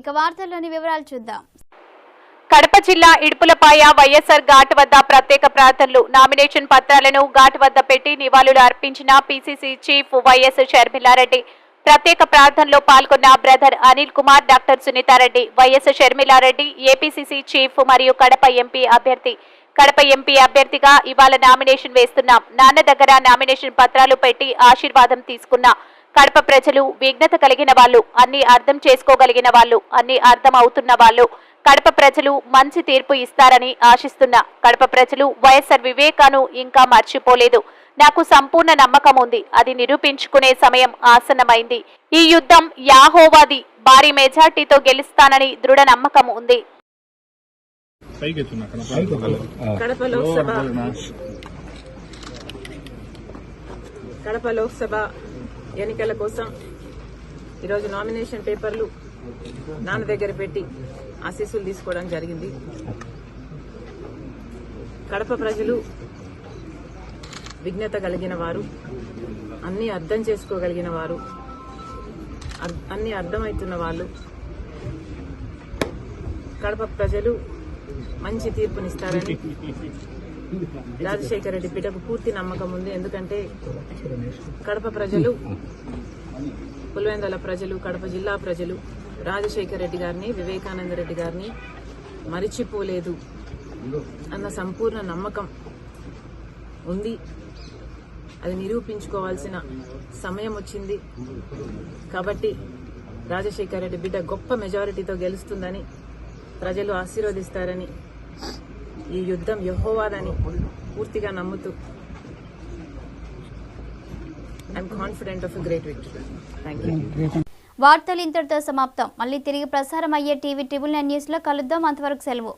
ఇక వార్తల్లోని వివరాలు చూద్దాం. కడప జిల్లా ఇడుపులపాయ వైఎస్ఆర్ ఘాట్ వద్ద ప్రత్యేక ప్రార్థనలు నామినేషన్ పత్రాలను ఘాట్ వద్ద పెట్టి నివాళులు అర్పించిన పీసీసీ చీఫ్ వైఎస్ షర్మిలారెడ్డి. ప్రత్యేక ప్రార్థనలో పాల్గొన్న brother Anil Kumar doctor Sunitha Reddy YS Sharmila Reddy APCC chief మరియు కడప ఎంపీ అభ్యర్థి. కడప ఎంపీ అభ్యర్థిగా ఇవాళ నామినేషన్ వేస్తున్నాం. నాన్న దగ్గర నామినేషన్ పత్రాలు పెట్టి ఆశీర్వాదం తీసుకున్నా. కడప ప్రజలు విఘ్నత కలిగిన వాళ్ళు అన్ని అర్థం చేసుకోగలిగిన వాళ్ళు అన్ని అర్థం అవుతున్న వాళ్ళు. కడప ప్రజలు మంచి తీర్పు ఇస్తారని ఆశిస్తున్నా. కడప ప్రజలు వైఎస్ఆర్ వివేకాను ఇంకా మర్చిపోలేదు. నాకు సంపూర్ణ నమ్మకం ఉంది. అది నిరూపించుకునే సమయం ఆసన్నమైంది. ఈ యుద్ధం యాహోవాది భారీ మెజార్టీతో గెలుస్తానని దృఢ నమ్మకం ఉంది. కడప లోక్సభ. కడప లోక్సభ. ఎన్నికల కోసం ఈరోజు నామినేషన్ పేపర్లు నాన్న దగ్గర పెట్టి ఆశీస్సులు తీసుకోవడం జరిగింది. కడప ప్రజలు విఘ్నత కలిగిన వారు అన్నీ అర్థం చేసుకోగలిగిన వారు అర్- అన్ని అర్థమవుతున్న వాళ్ళు. కడప ప్రజలు మంచి తీర్పునిస్తారని రాజశేఖర రెడ్డి బిడ్డకు పూర్తి నమ్మకం ఉంది. ఎందుకంటే కడప ప్రజలు పులివెందల ప్రజలు కడప జిల్లా ప్రజలు రాజశేఖర రెడ్డి గారిని వివేకానంద రెడ్డి గారిని మరిచిపోలేదు అన్న సంపూర్ణ నమ్మకం ఉంది. అది నిరూపించుకోవాల్సిన సమయం వచ్చింది. కాబట్టి రాజశేఖర రెడ్డి బిడ్డ గొప్ప మెజారిటీతో గెలుస్తుందని ప్రజలు ఆశీర్వదిస్తారని ఈ యుద్ధం యహోవాదని పూర్తిగా నమ్ముతూ I'm confident of great victory thank you వార్తలు ఇంతటితో సమాప్తం. మళ్ళీ తిరిగి ప్రసారం అయ్యే టీవీ ట్రిబుల్ నైన్ న్యూస్లో కలుద్దాం. అంతవరకు సెలవు.